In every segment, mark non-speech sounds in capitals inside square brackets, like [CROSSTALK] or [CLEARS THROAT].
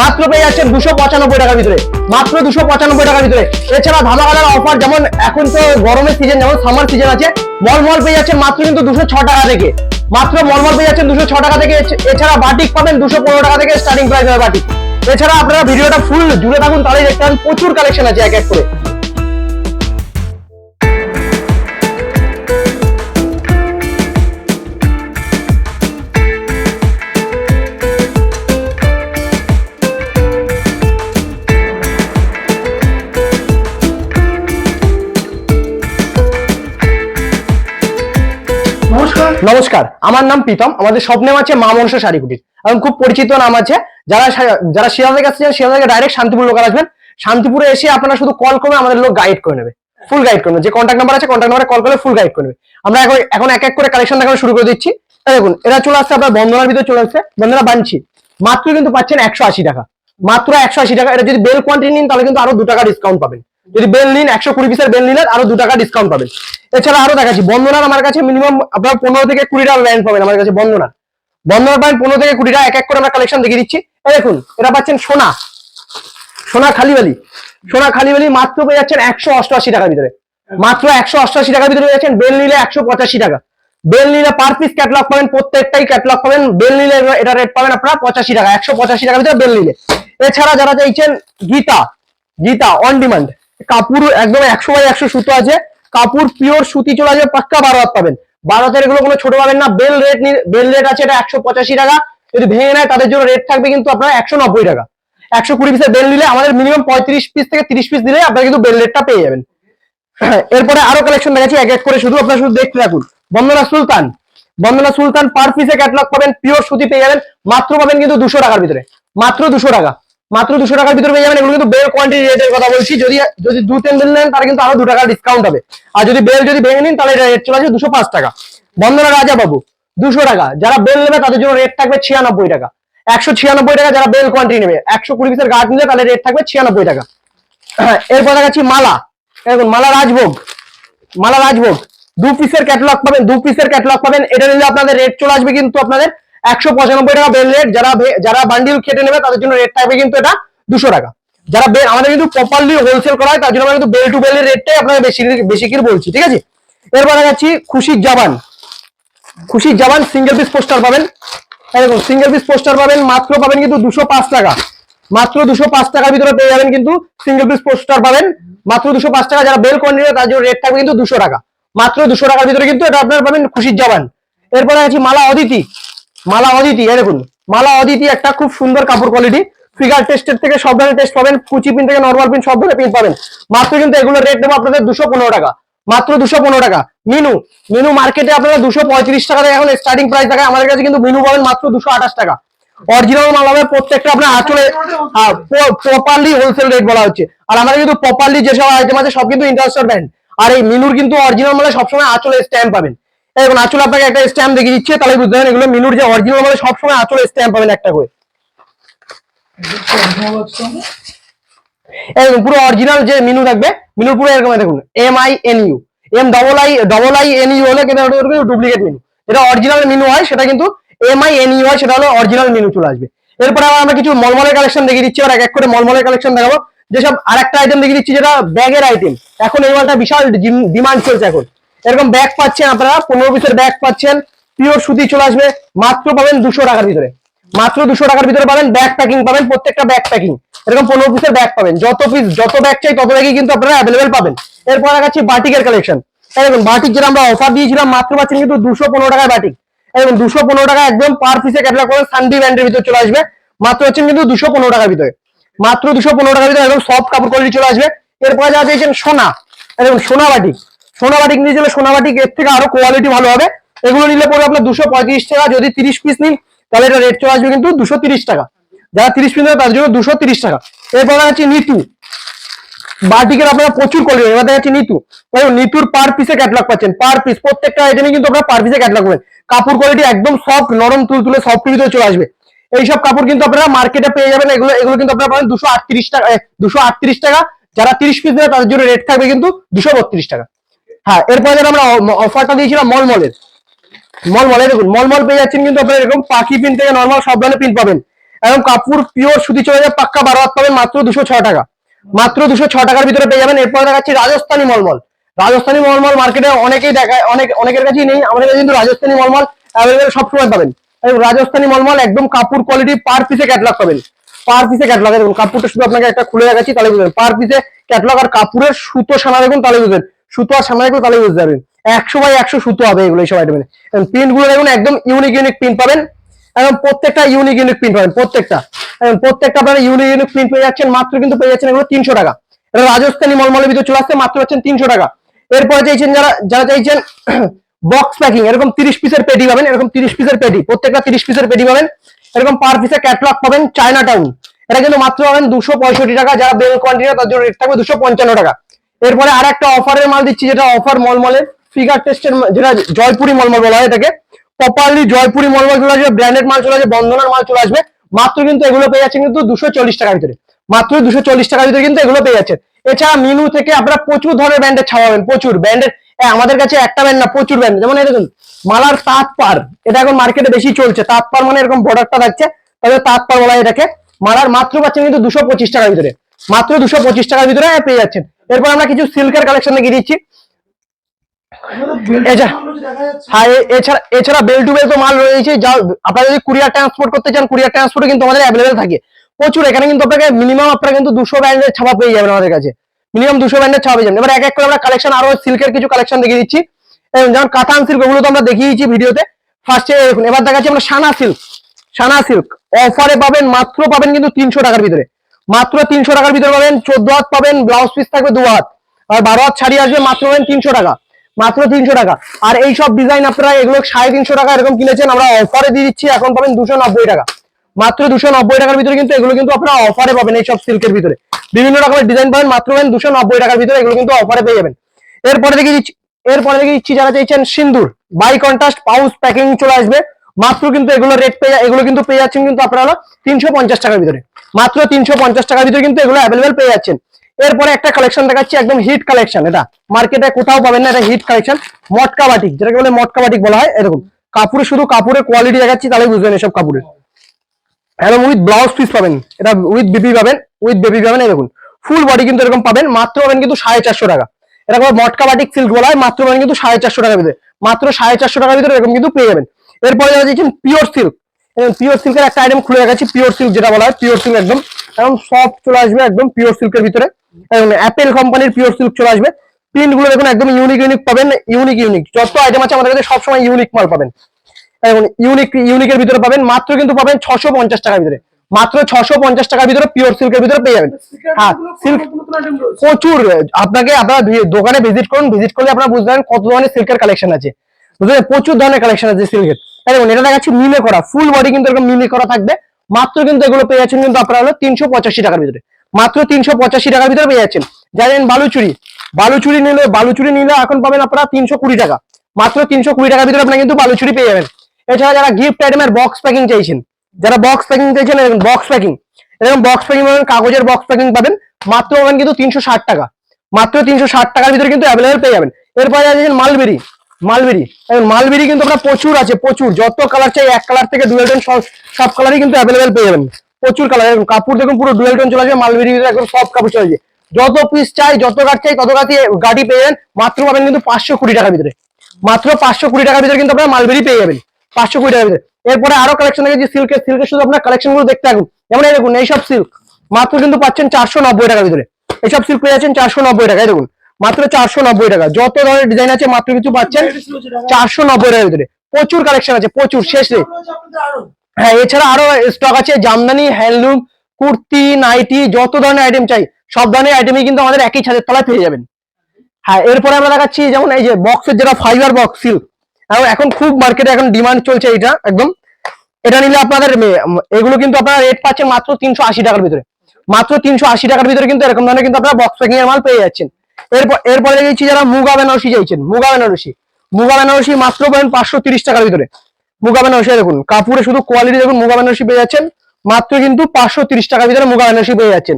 মাত্র পেয়ে যাচ্ছেন দুশো পঁচানব্বই টাকার ভিতরে। মাত্র দুশো পঁচানব্বই টাকার ভিতরে। এছাড়া ধামাকাদার অফার যেমন এখন তো গরমের সিজন যেমন সামার সিজন আছে, মলমল পেয়ে যাচ্ছেন মাত্র কিন্তু দুশো ছ টাকা থেকে। মাত্র মলমল পেয়ে যাচ্ছেন দুশো ছ টাকা থেকে। এছাড়া বাটিক পাবেন দুশো পনেরো টাকা থেকে স্টার্টিং প্রাইস হবে বাটিক এছাড়া আপনারা ভিডিওটা ফুল জুড়ে থাকুন তাহলে দেখতে পাবেন প্রচুর কালেকশন আছে এক এক করে। নমস্কার, আমার নাম প্রীতম, আমাদের সব নেম আছে মা মনসা শাড়ি কুটির এবং খুব পরিচিত নাম আছে, যারা যারা শিয়াল কাছে আসছেন শিয়াল থেকে ডাইরেক্ট শান্তিপুর লোকাল আসবেন। শান্তিপুরে এসে আপনারা শুধু কল করবে, আমাদের লোক গাইড করে নেবে। ফুল গাইড করবে যে কন্ট্যাক্ট নাম্বার আছে কন্ট্যাক্ট নাম্বারে কল করলে ফুল গাইড করবে আমরা এখন এখন এক এক করে কালেকশন দেখানো শুরু করে দিচ্ছি। দেখুন, এরা চলে আসছে আপনার বন্ধনার ভিতরে চলে আসছে। বন্দনা বানছি। মাত্র কিন্তু পাচ্ছেন একশো আশি টাকা। মাত্র একশো আশি টাকা। এটা যদি বেল কোয়ান্টিটি নিন, তাহলে কিন্তু আরও দু টাকা ডিসকাউন্ট পাবেন। যদি বেল নিন, একশো কুড়ি পিসের বেল নিলেন আরও দু টাকা ডিসকাউন্ট পাবেন। এছাড়া আরও দেখাচ্ছি, বন্দনার আমার কাছে মিনিমাম আপনার পনেরো থেকে কুড়ি টাকা ল্যান্ড পাবেন আমার কাছে বন্দনা বন্দনার পাবেন পনেরো থেকে কুড়ি টাকা এক এক করে আমরা কালেকশন দেখিয়ে দিচ্ছি। দেখুন, এটা পাচ্ছেন সোনা। সোনা খালিবালি সোনা খালিবালি মাত্র পেয়ে যাচ্ছেন একশো অষ্টআশি টাকার ভিতরে। মাত্র একশো অষ্টআশি টাকার ভিতরে পেয়ে যাচ্ছেন, বেল নিলে একশো পঁচাশি টাকা। বেল নিলে পার পিস ক্যাটলগ পাবেন, প্রত্যেকটাই ক্যাটলগ পাবেন। বেল নিলে এটা রেট পাবেন আপনারা পঁচাশি টাকা, একশো পঁচাশি টাকার ভিতরে বেল নিলে। এছাড়া যারা চাইছেন গীতা গীতা অন ডিমান্ড কাপড় একদম একশো বাই একশো সুতো আছে। কাপড় পিওর সুতি চলে আসবে, পাক্কা বারো হাত পাবেন। বারো হাতের এগুলো কোনো ছোট পাবেন না। বেল রেট বেল রেট আছে, এটা একশো পঁচাশি টাকা। যদি ভেঙে নেয়, তাদের জন্য রেট থাকবে কিন্তু আপনার একশো নব্বই টাকা। একশো কুড়ি পিসের বেল নিলে আমাদের মিনিমাম পঁয়ত্রিশ পিস থেকে তিরিশ পিস দিলে আপনারা কিন্তু বেল রেটটা পেয়ে যাবেন। [CLEARS THROAT] এরপরে আরও কালেকশন দেখাচ্ছি, এক এক করে শুধু আপনারা শুধু দেখতে থাকুন। বন্দনা সুলতান। বন্দনা সুলতান পার পিসে ক্যাটলগ পাবেন পিওর সুতি পেয়ে যাবেন। মাত্র পাবেন কিন্তু দুশো টাকার ভিতরে। মাত্র দুশো টাকা। মাত্র দুশো টাকার ভিতরে পেয়ে যাবেন। এগুলো কিন্তু বেল কোয়ান্টিটি রেটের কথা বলছি। যদি যদি দু তিন বেল নেন, তাহলে কিন্তু আরও দু টাকা ডিসকাউন্ট হবে। আর যদি বেল যদি ভেঙে নিন, তাহলে রেট চলে আসবে দুশো পাঁচ টাকা। বন্দনা রাজা বাবু দুশো টাকা। যারা বেল নেবে, তাদের জন্য রেট থাকবে ছিয়ানব্বই টাকা। একশো ছিয়ানব্বই টাকা যারা বেল কোয়ান্টিটি নেবে, একশো কুড়ি পিসের গাছ নিলে তাহলে রেট থাকবে ছিয়ানব্বই টাকা। [CLEARS THROAT] এরপর দেখা দেখাচ্ছি মালা। দেখুন, মালা রাজভোগ। মালা রাজভোগ। দু পিসের ক্যাটালগ পাবেন, দু পিসের ক্যাটালগ পাবেন। এটা নিলে আপনাদের রেট চলে আসবে কিন্তু আপনাদের একশো পঁচানব্বই টাকা বেল রেট যারা যারা বান্ডিল কেটে নেবে, তাদের জন্য রেট থাকবে কিন্তু এটা দুশো টাকা। যারা আমাদের কিন্তু প্রপারলি হোলসেল করা হয়, তার জন্য আমরা কিন্তু বেল টু বেলের রেটটাই আপনাদের বেশি বেশি করে বলছি, ঠিক আছে? এরপর দেখাচ্ছি খুশির জাবান। খুশির জাবান সিঙ্গেল পিস পোস্টার পাবেন। দেখুন সিঙ্গেল পিস পোস্টার পাবেন, মাত্র পাবেন কিন্তু দুশো পাঁচ টাকা। মাত্র দুশো পাঁচ টাকার ভিতরে পেয়ে যাবেন কিন্তু সিঙ্গেল পিস পোস্টার পাবেন। মাত্র দুশো পাঁচ টাকা যারা বেল কোয়ান্টিটি তার জন্য রেট থাকবে কিন্তু দুশো টাকা। মাত্র দুশো টাকার ভিতরে কিন্তু এটা আপনার পাবেন খুশির জাবান। এরপরে আছে মালা অদিতি। মালা অদিতি দেখুন, মালা অদিতি একটা খুব সুন্দর কাপড় কোয়ালিটি ফিগার টেস্টের থেকে সব ধরনের টেস্ট পাবেন, কুচি পিন থেকে নর্মাল পিন সব ধরনের পিন পাবেন। মাত্র কিন্তু এগুলোর রেট দেবো আপনাদের দুশো পনেরো টাকা। মাত্র দুশো পনেরো টাকা। মিনু মিনু মার্কেটে আপনারা দুশো পঁয়ত্রিশ টাকা এখন স্টার্টিং প্রাইস থাকে আমাদের কাছে কিন্তু মিনু পাবেন মাত্র দুশো আঠাশ টাকা। অরিজিনাল মাল হবে প্রত্যেকটা আপনার আঁচলে প্রপারলি হোলসেল রেট বলা হচ্ছে। আর আমাদের কিন্তু প্রপারলি যেসব আইটেম আছে, সব কিন্তু ইন্টারন্যাশনাল ব্র্যান্ড আর এই মিনুর কিন্তু অরিজিনাল মালে সবসময় আঁচলে স্ট্যাম্প পাবেন। এখন আঁচলে আপনাকে একটা স্ট্যাম্প দেখিয়ে দিচ্ছে, তাহলে বুঝতে পারেন এগুলো মিনুর যে অরিজিনাল মালে সবসময় আঁচলে স্ট্যাম্প পাবেন একটা করে। পুরো অরিজিনাল যে মিনু থাকবে মিনু পুরো এরকম দেখুন M I N U M double I double I N U হলে কিন্তু ডুপ্লিকেট মিনু যেটা অরিজিনাল মিনু হয়, সেটা কিন্তু এম আই এন ইউ হয়, সেটা হলো অরিজিনাল মিনু চলে আসবে। এরপরে আবার আমরা কিছু মলমলের কালেকশন দেখিয়ে দিচ্ছি আর এক এক করে মলমলের কালেকশন দেখাবো। যেসব আরেকটা আইটেম দেখিয়ে দিচ্ছি, যেটা ব্যাগের আইটেম এখন এই মালটা বিশাল ডিমান্ড চলছে এখন। এরকম ব্যাগ পাচ্ছেন আপনারা, পনেরো পিসের ব্যাগ পাচ্ছেন পিওর সুতি চলে আসবে, মাত্র পাবেন দুশো টাকার ভিতরে। মাত্র দুশো টাকার ভিতরে পাবেন ব্যাগ প্যাকিং পাবেন প্রত্যেকটা ব্যাগ প্যাকিং এরকম পনেরো পিসের ব্যাগ পাবেন, যত পিস যত ব্যাগ চাই তত ব্যাগই কিন্তু আপনারা অ্যাভেলেবেল পাবেন। এরপর দেখাচ্ছি বাটিকের কালেকশন দেখুন, বাটিক যেটা আমরা অফার দিয়েছিলাম, মাত্র পাচ্ছেন কিন্তু দুশো পনেরো টাকায় বাটিক। এবং দুশো পনেরো টাকা একদম পার পিসে ক্যাটালগ করে সানডি ব্র্যান্ডের ভিতরে চলে আসবে, মাত্র হচ্ছেন কিন্তু দুশো পনেরো টাকার ভিতরে। মাত্র দুশো পনেরো টাকার ভিতরে একদম সফট কাপড় কোয়ালিটি চলে আসবে। এরপরে যা দিয়েছেন সোনা। দেখুন, সোনা বাটিক। সোনা বাটিক নিয়ে চলে সোনা বাটিক এর থেকে আরও কোয়ালিটি ভালো হবে। এগুলো নিলে পরে আপনার দুশো পঁয়ত্রিশ টাকা, যদি তিরিশ পিস নিন, তাহলে এটা রেট চলে আসবে কিন্তু দুশো তিরিশ টাকা। যারা তিরিশ পিস নেবে, তার জন্য দুশো তিরিশ টাকা। এরপর আছে নিতু। বাটিকের আপনারা প্রচুর কোয়ালিটি এবার দেখা যাচ্ছে নিতু নিতুর পার পিসে ক্যাটলগ পাচ্ছেন। পার পিস প্রত্যেকটা আইটেমে কিন্তু আপনারা পার পিসে ক্যাটলগ পাবেন। কাপড় কোয়ালিটি একদম সফট নরম তুলতুলে সফট ভিতরে চলে আসবে। এইসব কাপড় কিন্তু আপনারা মার্কেটে পেয়ে যাবেন। এগুলো এগুলো কিন্তু আপনারা পাবেন দুশো আটত্রিশ টাকা দুশো আটত্রিশ টাকা। যারা তিরিশ পিস দেবে তাদের জন্য রেট থাকবে কিন্তু দুশো বত্রিশ টাকা। হ্যাঁ এরপরে আমরা অফারটা দিয়েছিলাম মলমলের। মলমলে দেখুন, মলমল পেয়ে যাচ্ছেন কিন্তু আপনারা এরকম পাখি পিন থেকে নর্মাল সব ধরনের পিন পাবেন। এবং কাপড় পিওর সুতি চলে যায়, পাক্কা বারো হাত পাবেন, মাত্র দুশো ছ টাকা। মাত্র দুশো ছ টাকার ভিতরে পেয়ে যাবেন। এরপর দেখাচ্ছি রাজস্থানী মলমল। রাজস্থানী মলমল মার্কেটে অনেকেই দেখায় অনেক, অনেকের কাছেই নেই। আমাদের কাছে কিন্তু রাজস্থানী মলমল অ্যাভেলেবেল সবসময় পাবেন। রাজস্থানী মলমল একদম কাপড় কোয়ালিটি পার পিসে ক্যাটলগ পাবেন। পার পিসে ক্যাটলগ দেখুন, কাপড়টা শুধু আপনাকে একটা খুলে দেখাচ্ছি, তাহলে বুঝবেন পার পিসে ক্যাটলগ আর কাপড়ের সুতো সানা দেখুন, তাহলে বুঝবেন। সুতো আর সানা দেখুন তাহলে বুঝতে পারবেন একশো বাই একশো সুতো হবে এগুলো এইসব আইটেমে প্রিন্টগুলো দেখুন, একদম ইউনিক ইউনিক প্রিন্ট পাবেন। এবং প্রত্যেকটা ইউনিক ইউনিক প্রিন্ট পাবেন, প্রত্যেকটা। এবং প্রত্যেকটা আপনারা ইউনিক ইউনিক প্রিন্ট পেয়ে যাচ্ছেন, মাত্র কিন্তু পেয়ে যাচ্ছেন এগুলো তিনশো টাকা। এটা রাজস্থানী মলমলের ভিতরে চলে আসছে, মাত্র পাচ্ছেন তিনশো টাকা। এরপরে চাইছেন যারা যারা চাইছেন [CLEARS THROAT] বক্স প্যাকিং এরকম তিরিশ পিসের পেটি পাবেন, এরকম তিরিশ পিসের পেটি প্রত্যেকটা তিরিশ পিসের পেটি পাবেন। এরকম পার পিসে ক্যাটলগ পাবেন চায়না টাউন এটা কিন্তু মাত্র পাবেন দুশো পঁয়ষট্টি টাকা, যারা বেল কোয়ান্টিটি তার জন্য রেট থাকবে দুশো পঞ্চান্ন টাকা। এরপরে আর একটা অফারের মাল দিচ্ছি, যেটা অফার মলমলের ফিগার টেস্টের যেটা জয়পুরি মলমল বলা হয় এটাকে। প্রপারলি জয়পুরি মলমল চলে আসবে ব্র্যান্ডেড মাল চলে আসবে বন্ধনার মাল চলে আসবে। মাত্র কিন্তু এগুলো পেয়ে যাচ্ছেন কিন্তু দুশো চল্লিশ টাকার ভিতরে। মাত্র দুশো চল্লিশ টাকার ভিতরে কিন্তু এগুলো পেয়ে যাচ্ছেন এছাড়া মিনু থেকে আপনারা প্রচুর ধরনের ব্র্যান্ডের ছাপাবেন প্রচুর। ব্র্যান্ডের আমাদের কাছে একটা ব্র্যান্ড না, প্রচুর ব্র্যান্ড। যেমন দেখুন, মালার তাঁত পার এটা এখন মার্কেটে বেশি চলছে। তাঁত পার মানে এরকম বর্ডারটা থাকছে, তাহলে তাঁত পার বলা এটাকে। মালার মাত্র পাচ্ছেন কিন্তু দুশো পঁচিশ টাকার ভিতরে। মাত্র দুশো পঁচিশ টাকার ভিতরে পেয়ে যাচ্ছেন। এরপর আমরা কিছু সিল্কের কালেকশন দেখিয়ে দিচ্ছি। হ্যাঁ এছাড়া এছাড়া বেল টু বেল তো মাল রয়েছে। যা আপনারা যদি কুরিয়ার ট্রান্সপোর্ট করতে চান কুরিয়ার ট্রান্সপোর্টে কিন্তু আমাদের অ্যাভেলেবেল থাকে। প্রচুর, এখানে কিন্তু আপনাকে মিনিমাম আপনারা কিন্তু দুশো ব্র্যান্ডের ছাপা পেয়ে যাবেন আমাদের কাছে। মিনিমাম দুশো ব্র্যান্ডের ছাপা পেয়ে যাবেন। এবার এক এক করে আমরা কালেকশন আরও সিল্কের কিছু কালেকশন দেখিয়ে দিচ্ছি। যেমন কাতান সিল্ক ওগুলো তো আমরা দেখিয়েছি ভিডিওতে। ফার্স্টে দেখুন, এবার দেখাচ্ছি আমরা সানা সিল্ক সানা সিল্ক অফারে পাবেন, মাত্র পাবেন কিন্তু তিনশো টাকার ভিতরে। মাত্র তিনশো টাকার ভিতরে পাবেন, চোদ্দ হাত পাবেন ব্লাউজ পিস থাকবে দু হাত। আর বারো হাত ছাড়িয়ে আসবে মাত্র পাবেন তিনশো টাকা। মাত্র তিনশো টাকা। আর এই সব ডিজাইন আপনারা এগুলো সাড়ে তিনশো টাকা এরকম কিনেছেন, আমরা অফারে দিয়ে দিচ্ছি, এখন পাবেন দুশো নব্বই টাকা। মাত্র দুশো নব্বই টাকার ভিতরে কিন্তু এগুলো কিন্তু আপনারা অফারে পাবেন এই সব সিল্কের ভিতরে। বিভিন্ন রকমের ডিজাইন পাবেন, মাত্র পাবেন দুশো নব্বই টাকার ভিতরে এগুলো কিন্তু অফারে পেয়ে যাবেন। এরপরে দেখে দিচ্ছি, এরপরে দেখে দিচ্ছি যারা চাইছেন sindoor. By contrast pouch packing চলে আসবে। মাত্র কিন্তু এগুলো রেট পেয়ে এগুলো কিন্তু পেয়ে যাচ্ছেন কিন্তু আপনারা তিনশো পঞ্চাশ টাকার ভিতরে। মাত্র তিনশো পঞ্চাশ টাকার ভিতরে কিন্তু এগুলো অ্যাভেলেবেল পেয়ে যাচ্ছেন। এরপরে একটা কালেকশন দেখাচ্ছি, একদম হিট কালেকশন এটা মার্কেটে কোথাও পাবেন না, এটা হিট কালেকশন মটকা বাটিক, যেটাকে বলে মটকা বাটিক বলা হয়, এরকম। কাপড়ে শুধু কাপড়ের কোয়ালিটি দেখাচ্ছি, তাহলে বুঝবেন এসব কাপড়ের এবং উইথ ব্লাউজ পিস পাবেন, এটা উইথ বিপি পাবেন উইথ বেবি পাবেন দেখুন। ফুল বডি কিন্তু এরকম পাবেন, মাত্র পাবেন কিন্তু সাড়ে চারশো টাকা। এরকম মটকা বাটিক সিল্ক বলা হয়, মাত্র পাবেন কিন্তু সাড়ে চারশো টাকার ভিতরে। মাত্র সাড়ে চারশো টাকার ভিতরে এরকম কিন্তু পেয়ে যাবেন। এরপরে যারা দিচ্ছেন পিওর সিল্ক পিওর সিল্কের একটা আইটেম খুলে রেখেছি পিওর সিল্ক যেটা বলা হয় পিওর সিল্ক একদম। একদম সফট চলে আসবে, একদম পিওর সিল্কের ভিতরে। অ্যাপেল কোম্পানির পিওর সিল্ক চলে আসবে। প্রিন্টগুলো দেখুন, একদম ইউনিক ইউনিক পাবেন ইউনিক ইউনিক যত আইটেম আছে আমাদের কাছে সবসময় ইউনিক মাল পাবেন। এখন ইউনিক ইউনিকের ভিতরে পাবেন, মাত্র কিন্তু পাবেন ছশো পঞ্চাশ টাকার ভিতরে। মাত্র ছশো পঞ্চাশ টাকার ভিতরে পিওর সিল্কের ভিতরে পেয়ে যাবেন। হ্যাঁ সিল্ক প্রচুর। আপনাকে আপনারা দোকানে ভিজিট করুন ভিজিট করলে আপনারা বুঝতে পারেন কত ধরনের সিল্কের কালেকশন আছে। বুঝলেন? প্রচুর ধরনের কালেকশন আছে সিল্কের দেখুন, এটা দেখাচ্ছি মিলে করা ফুল বডি কিন্তু এরকম মিলে করা থাকবে। মাত্র কিন্তু এগুলো পেয়ে যাচ্ছেন কিন্তু আপনারা হলো তিনশো পঁচাশি টাকার ভিতরে। মাত্র তিনশো পঁচাশি টাকার ভিতরে পেয়ে যাচ্ছেন। জানেন বালুচুরি। বালুচুরি নিলে বালুচুরি নিলে এখন পাবেন আপনারা তিনশো কুড়ি টাকা। মাত্র তিনশো কুড়ি টাকার ভিতরে আপনারা কিন্তু বালুচুরি পেয়ে যাবেন। এছাড়া যারা গিফট আইটেমের বক্স প্যাকিং চাইছেন, যারা বক্স প্যাকিং চাইছেন, এরকম বক্স প্যাকিং এরকম বক্স প্যাকিং পাবেন, কাগজের বক্স প্যাকিং পাবেন, মাত্র পাবেন কিন্তু তিনশো ষাট টাকা। মাত্র তিনশো ষাট টাকার ভিতরে কিন্তু অ্যাভেলেবেল পেয়ে যাবেন। এরপরে মালবেরি মালবেরি। মালবেরি কিন্তু আপনার প্রচুর আছে, প্রচুর। যত কালার চাই, এক কালার থেকে ডুয়েল টোন সব কালারই কিন্তু অ্যাভেলেবেল পেয়ে যাবেন। প্রচুর কালার এখন কাপড় দেখুন, পুরো ডুয়েল টোন চলে আসবে মালবেরি একদম সব কাপড় চলে যত পিস চাই, যত গাছ চাই, তত গাছি গাড়ি পেয়ে যাবেন। মাত্র পাবেন কিন্তু পাঁচশো কুড়ি টাকার ভিতরে। মাত্র পাঁচশো কুড়ি টাকার ভিতরে কিন্তু আপনার মালবেরি পেয়ে যাবেন। পাঁচশো কুড়ি টাকার ভিতরে। এরপরে আরও কালেকশন দেখেছি সিল্কের সিল্কের শুধু আপনার কালেকশনগুলো দেখতে থাকুন। যেমন এই দেখুন, এইসব সিল্ক মাত্র কিন্তু পাচ্ছেন চারশো নব্বই টাকার ভিতরে। এইসব সিল্ক পেয়ে যাচ্ছেন চারশো নব্বই টাকা এই দেখুন। মাত্র চারশো নব্বই টাকা। যত ধরনের ডিজাইন আছে, মাত্র কিছু পাচ্ছেন চারশো নব্বই টাকার ভিতরে। প্রচুর কালেকশন আছে, প্রচুর, শেষ নেই। হ্যাঁ এছাড়া আরও স্টক আছে, জামদানি হ্যান্ডলুম কুর্তি, নাইটি, যত ধরনের আইটেম চাই, সব ধরনের আইটেমই কিন্তু আমাদের একই ছাদের তলায় পেয়ে যাবেন। হ্যাঁ এরপরে আমরা দেখাচ্ছি যেমন এই যে বক্সের যেটা ফাইবার বক্স সিল্ক এখন খুব মার্কেটে এখন ডিমান্ড চলছে এটা একদম। এটা নিলে আপনাদের এগুলো কিন্তু আপনারা রেট পাচ্ছেন মাত্র তিনশো আশি টাকার ভিতরে। মাত্র তিনশো আশি টাকার ভিতরে কিন্তু এরকম ধরনের কিন্তু আপনারা বক্স প্যাকিং এর মাল পেয়ে যাচ্ছেন। এরপর, এরপরে দেখেছি যারা মুগা বেনারসি চাইছেন, মুগা বেনারসি। মুগা বেনারসি মাত্র পাবেন পাঁচশো তিরিশ টাকার ভিতরে। মুগা বেনারসি দেখুন, কাপড়ে শুধু কোয়ালিটি দেখুন, মুগা বেনারসি পেয়ে যাচ্ছেন, মাত্র কিন্তু পাঁচশো তিরিশ টাকার ভিতরে মুগা বেনারসি পেয়ে যাচ্ছেন।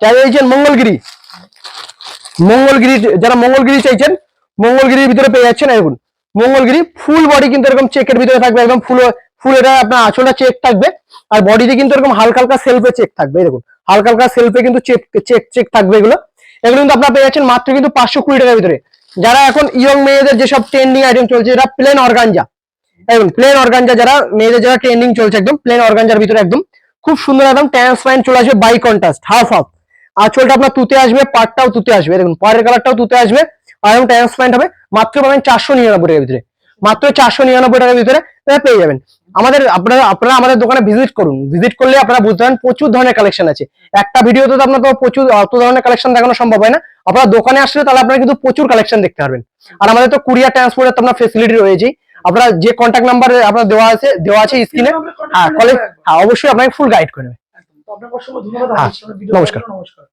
যারা চাইছেন মঙ্গলগিরি মঙ্গলগিরি, যারা মঙ্গলগিরি চাইছেন, মঙ্গলগিরির ভিতরে পেয়ে যাচ্ছেন দেখুন, মঙ্গলগিরি ফুল বডি কিন্তু এরকম চেকের ভিতরে থাকবে, একদম ফুল ফুল এটা আপনার আঁচলটা চেক থাকবে, আর বডিতে কিন্তু এরকম হালকা হালকা সেলফে চেক থাকবে দেখুন, হালকা হালকা সেলফে কিন্তু চেক চেক চেক থাকবে এগুলো। এগুলো কিন্তু আপনারা পেয়ে যাচ্ছেন মাত্র কিন্তু পাঁচশো কুড়ি টাকার ভিতরে। যারা এখন ইয়ং মেয়েদের যেসব ট্রেন্ডিং আইটেম চলছে এটা প্লেন অর্গানজা একদম প্লেন অর্গানজা যারা মেয়েদের যারা ট্রেন্ডিং চলছে একদম প্লেন অর্গানজার ভিতরে একদম। খুব সুন্দর একদম ট্রান্সপারেন্ট চলে আসবে বাই কন্ট্রাস্ট হাফ হাফ আঁচলটা আপনার তুতে আসবে পাটটাও তুতে আসবে। দেখুন পাড়ের কালারটাও তুতে আসবে, আর এবং ট্রান্সপারেন্ট হবে, মাত্র পাবেন চারশো নিরানব্বই টাকার ভিতরে। মাত্র চারশো নিরানব্বই টাকার ভিতরে পেয়ে যাবেন। আমাদের আপনারা আপনারা আমাদের দোকানে ভিজিট করুন। ভিজিট করলে আপনারা বুঝতে পারেন প্রচুর ধরনের কালেকশন আছে। একটা ভিডিওতে তো আপনার তো প্রচুর অত ধরনের কালেকশন দেখানো সম্ভব হয় না। আপনারা দোকানে আসলে তাহলে আপনারা কিন্তু প্রচুর কালেকশন দেখতে পারবেন। আর আমাদের তো কুরিয়ার ট্রান্সপোর্টের তো আপনার ফেসিলিটি রয়েছেই। আপনারা যে কন্ট্যাক্ট নাম্বার আপনার দেওয়া আছে দেওয়া আছে স্ক্রিনে হ্যাঁ কলেজ হ্যাঁ অবশ্যই আপনাকে ফুল গাইড করে নেবে। একদম। তো আপনাকে অসংখ্য ধন্যবাদ। আমাদের সঙ্গে ভিডিও নমস্কার। নমস্কার।